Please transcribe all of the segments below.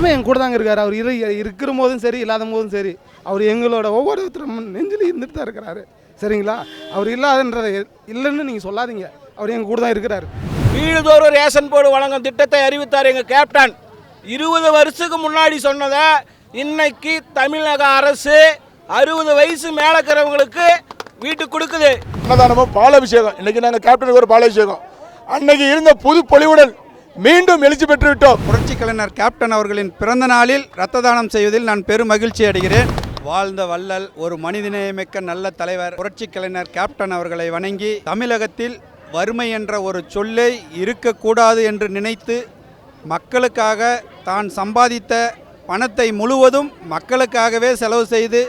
எப்பவுமே என் கூட தாங்க இருக்கார். அவர் இரு இருக்கிற போதும் சரி இல்லாத போதும் சரி. அவர் எங்களோட ஒவ்வொருத்தரும் நெஞ்சில் இருந்துட்டு தான் இருக்கிறாரு. சரிங்களா? அவர் இல்லாதன்றதை இல்லைன்னு நீங்கள் சொல்லாதீங்க. அவர் எங்கள் கூட தான் இருக்கிறாரு. வீடுதோறும் ரேஷன் போர்டு வழங்கும் திட்டத்தை அறிவித்தார் எங்கள் கேப்டன். இருபது வருஷத்துக்கு முன்னாடி சொன்னதை இன்னைக்கு தமிழக அரசு அறுபது வயசு மேலே இருக்கிறவங்களுக்கு வீட்டுக்கு கொடுக்குது. அன்னதானமும் பாலாபிஷேகம். இன்னைக்கு நாங்கள் கேப்டனுக்கு ஒரு பாலாபிஷேகம். அன்னைக்கு இருந்த புது பொலிவுடன் மீண்டும் எழுச்சி பெற்று விட்டோம் புரட்சி கலைஞர் கேப்டன் அவர்களின் பிறந்த நாளில் ரத்த தானம் செய்வதில் நான் பெரும் மகிழ்ச்சி அடைகிறேன். வாழ்ந்த வள்ளல் ஒரு மனிதநேயமிக்க நல்ல தலைவர். புரட்சி கலைஞர் கேப்டன் அவர்களை வணங்கி தமிழகத்தில் வறுமை என்ற ஒரு சொல்லை இருக்கக்கூடாது என்று நினைத்து மக்களுக்காக தான் சம்பாதித்த பணத்தை முழுவதும் மக்களுக்காகவே செலவு செய்து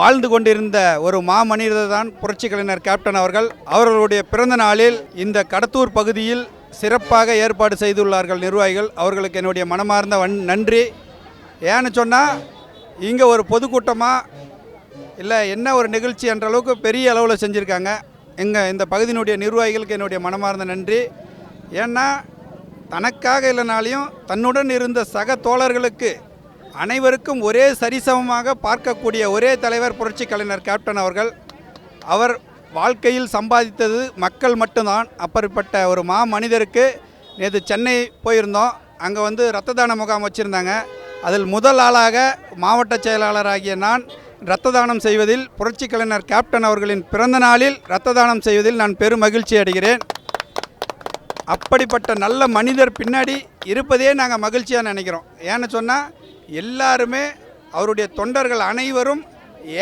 வாழ்ந்து கொண்டிருந்த ஒரு மாமனிதர் தான் புரட்சி கலைஞர் கேப்டன் அவர்கள். அவர்களுடைய பிறந்த நாளில் இந்த கடத்தூர் பகுதியில் சிறப்பாக ஏற்பாடு செய்துள்ளார்கள் நிர்வாகிகள். அவர்களுக்கு என்னுடைய மனமார்ந்த வன் நன்றி. ஏன்னு சொன்னால் இங்கே ஒரு பொதுக்கூட்டமாக இல்லை என்ன ஒரு நிகழ்ச்சி என்ற அளவுக்கு பெரிய அளவில் செஞ்சுருக்காங்க. எங்கள் இந்த பகுதியினுடைய நிர்வாகிகளுக்கு என்னுடைய மனமார்ந்த நன்றி. ஏன்னா தனக்காக இல்லைனாலையும் தன்னுடன் இருந்த சக தோழர்களுக்கு அனைவருக்கும் ஒரே சரிசமமாக பார்க்கக்கூடிய ஒரே தலைவர் புரட்சி கலைஞர் கேப்டன் அவர்கள். அவர் வாழ்க்கையில் சம்பாதித்தது மக்கள் மட்டும்தான். அப்படிப்பட்ட ஒரு மா மனிதருக்கு நேற்று சென்னை போயிருந்தோம். அங்கே வந்து ரத்த தான முகாம் வச்சுருந்தாங்க. அதில் முதல் ஆளாக மாவட்ட செயலாளராகிய நான் இரத்த தானம் செய்வதில் புரட்சி கலைஞர் கேப்டன் அவர்களின் பிறந்த நாளில் இரத்த தானம் செய்வதில் நான் பெரும் மகிழ்ச்சி அடைகிறேன். அப்படிப்பட்ட நல்ல மனிதர் பின்னாடி இருப்பதே நாங்கள் மகிழ்ச்சியாக நினைக்கிறோம். ஏன்னு சொன்னால் எல்லாருமே அவருடைய தொண்டர்கள் அனைவரும்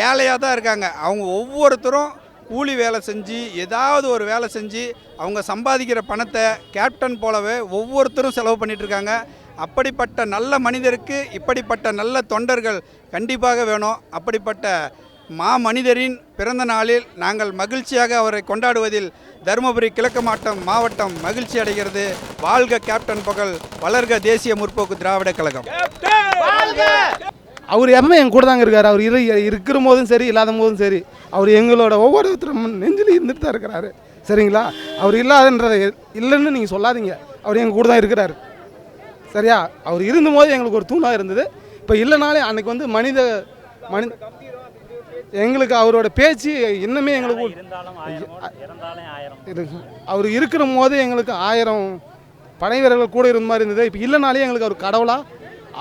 ஏழையாக தான் இருக்காங்க. அவங்க ஒவ்வொருத்தரும் கூலி வேலை செஞ்சு ஏதாவது ஒரு வேலை செஞ்சு அவங்க சம்பாதிக்கிற பணத்தை கேப்டன் போலவே ஒவ்வொருத்தரும் செலவு பண்ணிட்டு இருக்காங்க அப்படிப்பட்ட நல்ல மனிதருக்கு இப்படிப்பட்ட நல்ல தொண்டர்கள் கண்டிப்பாக வேணும். அப்படிப்பட்ட மா மனிதரின் பிறந்த நாளில் நாங்கள் மகிழ்ச்சியாக அவரை கொண்டாடுவதில் தருமபுரி கிழக்கு மாவட்டம் மாவட்டம் மகிழ்ச்சி அடைகிறது. வாழ்க கேப்டன் புகழ் வளர்க தேசிய முற்போக்கு திராவிட கழகம். அவர் எப்பவுமே என் கூட தாங்க இருக்கார். அவர் இரு இருக்கிற போதும் சரி இல்லாத போதும் சரி. அவர் எங்களோட ஒவ்வொருத்தரும் நெஞ்சில் இருந்துட்டு தான் இருக்கிறாரு. சரிங்களா? அவர் இல்லாதன்றதை இல்லைன்னு நீங்கள் சொல்லாதீங்க. அவர் எங்கள் கூட தான் இருக்கிறாரு. சரியா? அவர் இருந்தபோது எங்களுக்கு ஒரு தூணாக இருந்தது. இப்போ இல்லைனாலே அன்னைக்கு வந்து மனித மனி எங்களுக்கு அவரோட பேச்சு இன்னுமே எங்களுக்கு. அவர் இருக்கிற போது எங்களுக்கு ஆயிரம் படை வீரர்கள் கூட இருந்த மாதிரி இருந்தது. இப்போ இல்லைனாலே எங்களுக்கு அவர் கடவுளா?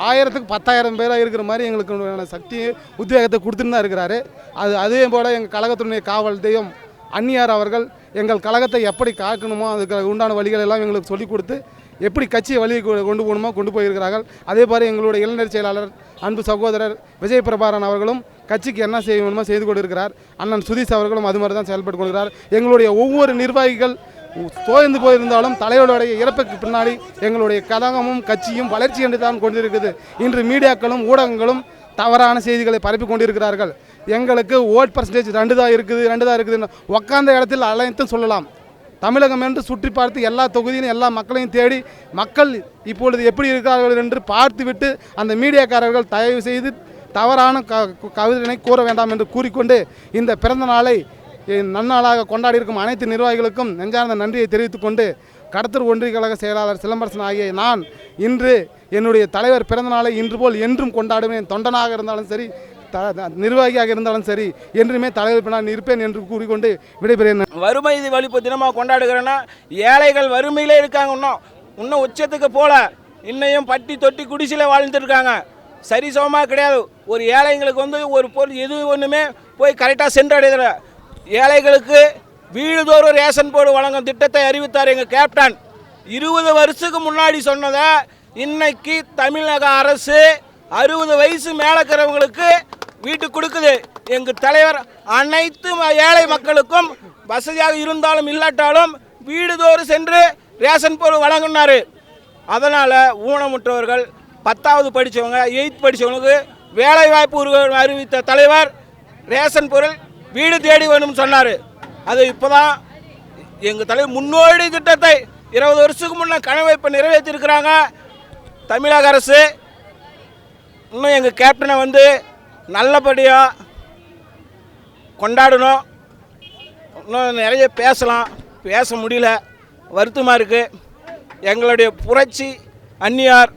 ஆயிரத்துக்கு பத்தாயிரம் பேராக இருக்கிற மாதிரி எங்களுக்கு சக்தி உத்வேகத்தை கொடுத்துன்னு தான் இருக்கிறாரு. அது அதே போல் எங்கள் கழகத்தினுடைய காவல் தெய்வம் அந்நியார் அவர்கள் எங்கள் கழகத்தை எப்படி காக்கணுமோ அதுக்கு உண்டான வழிகள் எல்லாம் எங்களுக்கு சொல்லிக் கொடுத்து எப்படி கட்சியை வழி கொ- கொண்டு போகணுமோ கொண்டு போயிருக்கிறார்கள். அதே மாதிரி எங்களுடைய இளைஞர் செயலாளர் அன்பு சகோதரர் விஜய் பிரபாரன் அவர்களும் கட்சிக்கு என்ன செய்ய வேணுமோ செய்து கொண்டிருக்கிறார். அண்ணன் சுதீஷ் அவர்களும் அது மாதிரி தான் செயல்பட்டு கொள்கிறார் எங்களுடைய ஒவ்வொரு நிர்வாகிகள் தோய்ந்து போயிருந்தாலும் தலைவருடைய இறப்புக்கு பின்னாடி எங்களுடைய கழகமும் கட்சியும் வளர்ச்சி என்று தான் கொண்டிருக்குது. இன்று மீடியாக்களும் ஊடகங்களும் தவறான செய்திகளை பரப்பி கொண்டிருக்கிறார்கள். எங்களுக்கு ஓட் பர்சன்டேஜ் ரெண்டு தான் இருக்குது ரெண்டு தான் இருக்குதுன்னு உட்காந்த இடத்தில் அனைத்தும் சொல்லலாம். தமிழகம் என்று சுற்றி பார்த்து எல்லா தொகுதியிலும் எல்லா மக்களையும் தேடி மக்கள் இப்பொழுது எப்படி இருக்கிறார்கள் என்று பார்த்துவிட்டு அந்த மீடியாக்காரர்கள் தயவு செய்து தவறான க கவிதனை கூற வேண்டாம் என்று கூறிக்கொண்டு இந்த பிறந்த நாளை நன்னாளாக கொண்டாடி இருக்கும் அனைத்து நிர்வாகிகளுக்கும் நெஞ்சார்ந்த நன்றியை தெரிவித்துக் கொண்டு கடத்தூர் ஒன்றிய கழக செயலாளர் சிலம்பரசன் ஆகிய நான் இன்று என்னுடைய தலைவர் பிறந்த நாளை இன்று போல் என்றும் கொண்டாடுவேன். தொண்டனாக இருந்தாலும் சரி த த- நிர்வாகியாக இருந்தாலும் சரி என்றுமே தலைவர் பின்னால் இருப்பேன் என்று கூறிக்கொண்டு விடைபெறுகிறேன் வறுமை வலிப்பு வழிப்பு தினமாக கொண்டாடுகிறேன்னா ஏழைகள் வறுமையிலே இருக்காங்க இன்னும். இன்னும் உச்சத்துக்கு போல. இன்னையும் பட்டி தொட்டி குடிசையில் வாழ்ந்துட்டு இருக்காங்க சரிசமமாக கிடையாது. ஒரு ஏழைங்களுக்கு வந்து ஒரு பொருள் எது ஒன்றுமே போய் கரெக்டாக சென்றடைகிற ஏழைகளுக்கு வீடுதோறும் ரேஷன் போர்டு வழங்கும் திட்டத்தை அறிவித்தார் எங்கள் கேப்டன். இருபது வருஷத்துக்கு முன்னாடி சொன்னதை இன்னைக்கு தமிழக அரசு அறுபது வயசு மேலே இருக்கிறவங்களுக்கு கொடுக்குது. எங்கள் தலைவர் அனைத்து ஏழை மக்களுக்கும் வசதியாக இருந்தாலும் இல்லாட்டாலும் வீடுதோறும் சென்று ரேஷன் பொருள் வழங்கினார். அதனால் ஊனமுற்றவர்கள் பத்தாவது படித்தவங்க எயித் படித்தவங்களுக்கு வேலைவாய்ப்பு அறிவித்த தலைவர் ரேஷன் பொருள் வீடு தேடி வேணும்னு சொன்னார். அது இப்போ தான் எங்கள் தலைவர் முன்னோடி திட்டத்தை இருபது வருஷத்துக்கு முன்னே கனவை இப்போ நிறைவேற்றிருக்கிறாங்க. தமிழக அரசு. இன்னும் எங்கள் கேப்டனை வந்து நல்லபடியாக கொண்டாடணும். இன்னும் நிறைய பேசலாம். பேச முடியல. வருத்தமாக இருக்குது எங்களுடைய புரட்சி அந்நியார்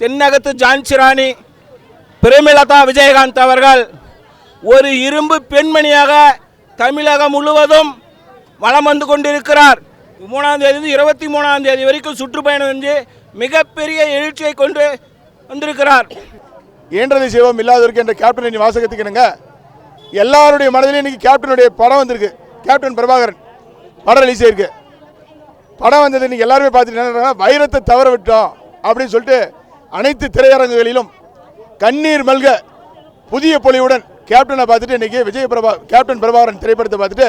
தென்னகத்து ஜான்சிராணி பிரேமிலதா விஜயகாந்த் அவர்கள் ஒரு இரும்பு பெண்மணியாக தமிழகம் முழுவதும் வளம் வந்து கொண்டிருக்கிறார். மூணாம் தேதி இருபத்தி மூணாம் தேதி வரைக்கும் சுற்றுப்பயணம் செஞ்சு மிகப்பெரிய எழுச்சியை கொண்டு வந்திருக்கிறார். இயன்றதை செய்வோம் இல்லாதவருக்கு என்ற கேப்டன் இனி வாசகத்துக்கு என்னங்க எல்லாருடைய மனதிலும் இன்னைக்கு கேப்டனுடைய படம் வந்திருக்கு. கேப்டன் பிரபாகரன் படம் ரிலீஸ் ஆயிருக்கு. படம் வந்தது இன்னைக்கு எல்லாருமே பார்த்துட்டு வைரத்தை தவற விட்டோம் அப்படின்னு சொல்லிட்டு அனைத்து திரையரங்குகளிலும் கண்ணீர் மல்க புதிய பொலிவுடன் கேப்டனை பார்த்துட்டு இன்னைக்கு விஜய் பிரபா கேப்டன் பிரபாகரன் திரைப்படத்தை பார்த்துட்டு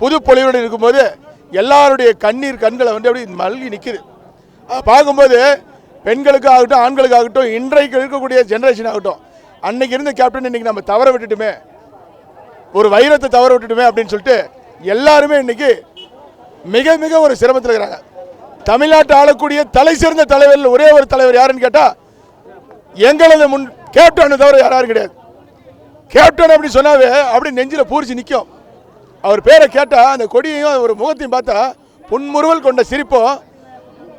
புது பொலிவுடன் இருக்கும்போது எல்லாருடைய கண்ணீர் கண்களை வந்து அப்படி மல்கி நிற்குது பார்க்கும்போது பெண்களுக்கு ஆகட்டும் ஆண்களுக்கு ஆகட்டும் இன்றைக்கு இருக்கக்கூடிய ஜென்ரேஷன் ஆகட்டும் அன்னைக்கு இருந்த கேப்டன் இன்னைக்கு நம்ம தவற விட்டுட்டுமே ஒரு வைரத்தை தவற விட்டுட்டுமே அப்படின்னு சொல்லிட்டு எல்லாருமே இன்னைக்கு மிக மிக ஒரு சிரமத்தில் இருக்கிறாங்க. தமிழ்நாட்டை ஆளக்கூடிய தலை சிறந்த தலைவரில் ஒரே ஒரு தலைவர் யாருன்னு கேட்டால் எங்களது முன் கேப்டன் தவிர யாரும் கிடையாது. கேப்டன் அப்படி சொன்னாவே அப்படி நெஞ்சில் பூரிச்சு நிற்கும் அவர் பேரை கேட்டால் அந்த கொடியையும் ஒரு முகத்தையும் பார்த்தா புன்முறுவல் கொண்ட சிரிப்பும்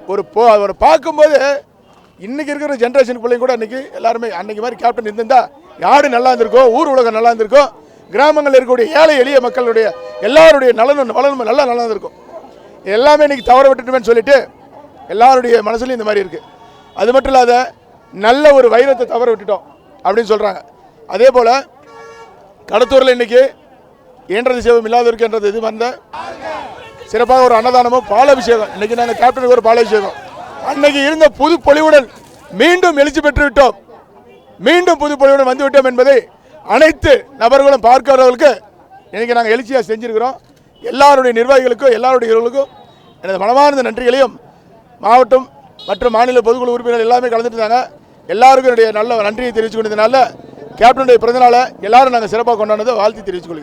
ஒரு போ அவரை பார்க்கும்போது இன்னைக்கு இருக்கிற ஜென்ரேஷன் பிள்ளைங்க கூட அன்றைக்கி எல்லாருமே அன்றைக்கி மாதிரி கேப்டன் இருந்திருந்தா யாரு நல்லா இருந்திருக்கோ ஊர் உலகம் நல்லா இருந்திருக்கோ கிராமங்களில் இருக்கக்கூடிய ஏழை எளிய மக்களுடைய எல்லாருடைய நலனும் நலனும் நல்லா நல்லா இருந்திருக்கும். எல்லாமே இன்றைக்கி தவற விட்டுட்டுமேன்னு சொல்லிட்டு எல்லாருடைய மனசுலையும் இந்த மாதிரி இருக்குது அது மட்டும் இல்லாத நல்ல ஒரு வைரத்தை தவற விட்டுட்டோம் அப்படின்னு சொல்கிறாங்க அதே போல் கடத்தூரில் இன்னைக்கு இயன்றது சேவம் இல்லாதவருக்கு என்றது இது வந்த சிறப்பாக ஒரு அன்னதானமும் பாலாபிஷேகம். இன்னைக்கு நாங்கள் கேப்டனுக்கு ஒரு பாலாபிஷேகம். அன்னைக்கு இருந்த புது பொலிவுடன் மீண்டும் எழுச்சி பெற்று விட்டோம். மீண்டும் புது பொலிவுடன் வந்து விட்டோம் என்பதை அனைத்து நபர்களும் பார்க்கிறவர்களுக்கு இன்னைக்கு நாங்கள் எழுச்சியாக செஞ்சிருக்கிறோம். எல்லாருடைய நிர்வாகிகளுக்கும் எல்லாருடைய இவர்களுக்கும் எனது மனமார்ந்த நன்றிகளையும் மாவட்டம் மற்றும் மாநில பொதுக்குழு உறுப்பினர்கள் எல்லாமே கலந்துட்டு இருந்தாங்க எல்லாருக்கும் என்னுடைய நல்ல நன்றியை தெரிவித்து கொண்டதுனால கேப்டனுடைய பிறந்தநாளை எல்லாரும் நாங்கள் சிறப்பாக கொண்டாடுறதை வாழ்த்து தெரிவித்துக் கொள்கிறேன்.